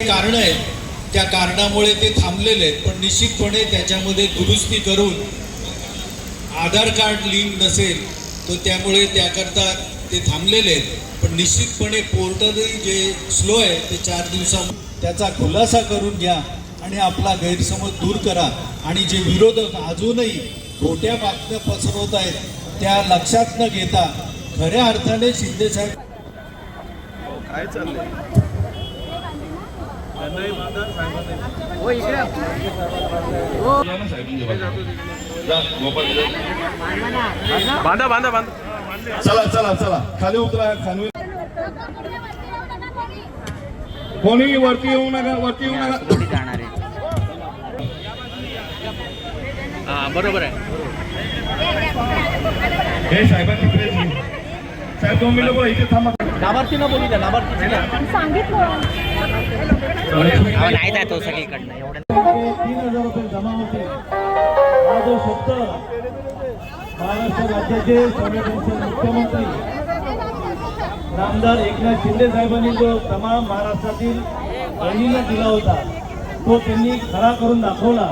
कारण आहेत त्या कारणामुळे ते थांबलेले आहेत पण निश्चितपणे त्याच्यामध्ये दुरुस्ती करून आधार कार्ड लिंक नसेल तर त्यामुळे त्याकरता ते थांबलेले आहेत. पण निश्चितपणे पोर्टलही जे स्लो आहे ते चार दिवसा त्याचा खुलासा करून घ्या आणि आपला गैरसमज दूर करा. आणि जे विरोधक अजूनही खोट्या बातम्या पसरवत आहेत त्या लक्षात न घेता खऱ्या अर्थाने शिंदेसाहेब काय चाललंय? बांधा, बांधा बांधा बांधा. चला चला चला. खाली उतरा खाली कोणी वरती येऊ नका वरती येऊ नका. हा बरोबर आहे. हे येऊ. साहेब दोन मिनिटं बोला इथे थांबा. सांगितलं. नाही जातो सगळीकडनं एवढं तीन हजार रुपये जमा होते. हा जो शब्द महाराष्ट्र राज्याचे संवेदनशील मुख्यमंत्री नामदार एकनाथ शिंदे साहेबांनी जो तमाम महाराष्ट्रातील बहिणींना दिला होता तो त्यांनी खरा करून दाखवला.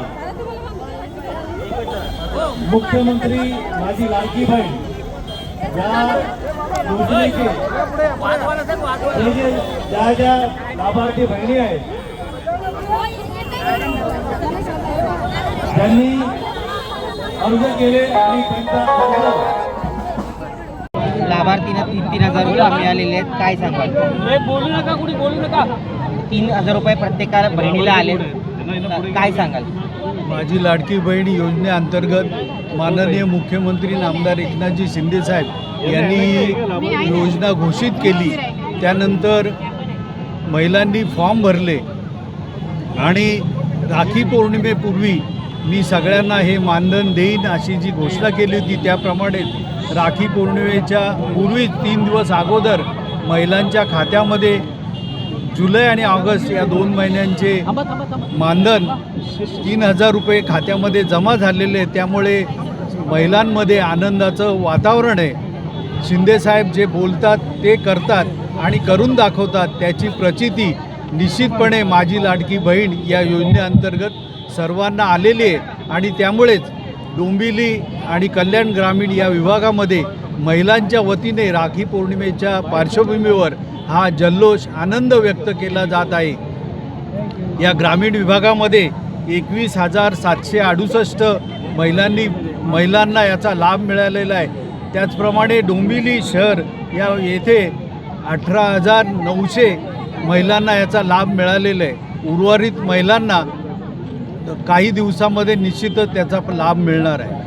मुख्यमंत्री माझी लाडकी बहीण या योजनेचे हे जे ज्या ज्या लाभार्थी बहिणी आहेत त्यांनी अर्ज केले आणि त्यांचा अर्ज लाभार्थींना तीन तीन हजार रुपये मिळालेले आहेत. काय सांगाल? बोलू नका कुणी बोलू नका तीन हजार रुपये प्रत्येकाला बहिणीला आले काय सांगाल? माझी लाडकी बहीण योजनेअंतर्गत माननीय मुख्यमंत्री नामदार एकनाथजी शिंदेसाहेब यांनी योजना घोषित केली. त्यानंतर महिलांनी फॉर्म भरले. आणि राखी पौर्णिमेपूर्वी मी सगळ्यांना हे मानधन देईन अशी जी घोषणा केली होती त्याप्रमाणे राखी पौर्णिमेच्या पूर्वी तीन दिवस अगोदर महिलांच्या खात्यामध्ये जुलै आणि ऑगस्ट या दोन महिन्यांचे मानधन तीन हजार रुपये खात्यामध्ये जमा झालेले. त्यामुळे महिलांमध्ये आनंदाचं वातावरण आहे. शिंदेसाहेब जे बोलतात ते करतात आणि करून दाखवतात त्याची प्रचिती निश्चितपणे माझी लाडकी बहीण या योजनेअंतर्गत सर्वांना आलेली आहे. आणि त्यामुळेच डोंबिवली आणि कल्याण ग्रामीण या विभागामध्ये महिलांच्या वतीने राखी पौर्णिमेच्या पार्श्वभूमीवर हा जल्लोष आनंद व्यक्त केला जात आहे. या ग्रामीण विभागामध्ये एकवीस हजार सातशे अडुसष्ट महिलांनी महिलांना याचा लाभ मिळालेला आहे. त्याचप्रमाणे डोंबिवली शहर या येथे अठरा हजार नऊशे महिलांना याचा लाभ मिळालेला आहे. उर्वरित महिलांना काही दिवसामध्ये निश्चितच त्याचा लाभ मिळणार आहे.